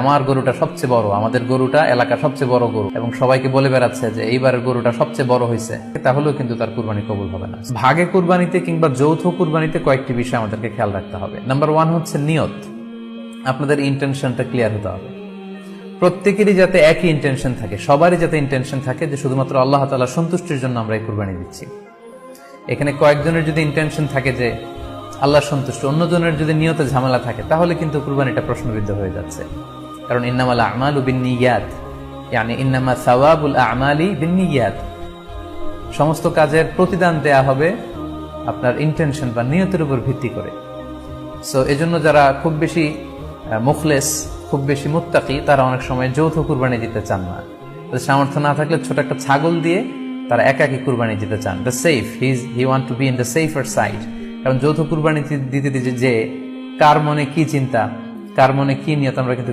আমার গরুটা সবচেয়ে বড়, আমাদের গরুটা এলাকার সবচেয়ে বড় গরু। এবং সবাইকে বলে বেড়াচ্ছে যে এইবারের গরুটা সবচেয়ে বড় হয়েছে। তাহলেও কিন্তু তার কুরবানি কবুল হবে না। ভাগে কুরবানিতে কিংবা যৌথ কুরবানিতে কয়েকটি বিষয় আমাদেরকে খেয়াল রাখতে হবে। নাম্বার ওয়ান হচ্ছে নিয়ত। আপনাদের ইন্টেনশনটা ক্লিয়ার হতে হবে। প্রত্যেকেরই যাতে একই ইন্টেনশন থাকে, সবারই যাতে ইন্টেনশন থাকে যে শুধুমাত্র আল্লাহ তালা সন্তুষ্টির জন্য আমরা এই কুরবানি দিচ্ছি। এখানে কয়েকজনের যদি ইন্টেনশন থাকে যে আল্লাহ সন্তুষ্ট, অন্যজনের যদি নিয়ত ঝামেলা থাকে, তাহলে কিন্তু কুরবানিটা প্রশ্নবিদ্ধ হয়ে যাচ্ছে। কারণ ইন্নামাল আমালু বিন্নিয়াত yani ইন্নামা সাওয়াবুল আমালি বিন্নিয়াত। সমস্ত কাজের প্রতিদান দেয়া হবে আপনার ইন্টেনশন বা নিয়তের উপর ভিত্তি করে। সো এজন্য যারা খুব বেশি মুখলেস, খুব বেশি মুত্তাকি, তারা অনেক সময় যৌথ কুরবানি দিতে চান না। সামর্থ্য না থাকলে ছোট একটা ছাগল দিয়ে তারা একাকি কুরবানি দিতে চান। The safe his he want to be in the safer side কারণ যৌথ কুরবানি দিতে দিতে যে কার মনে কি চিন্তা, কার মনে কি নিয়ত, আমরা কিন্তু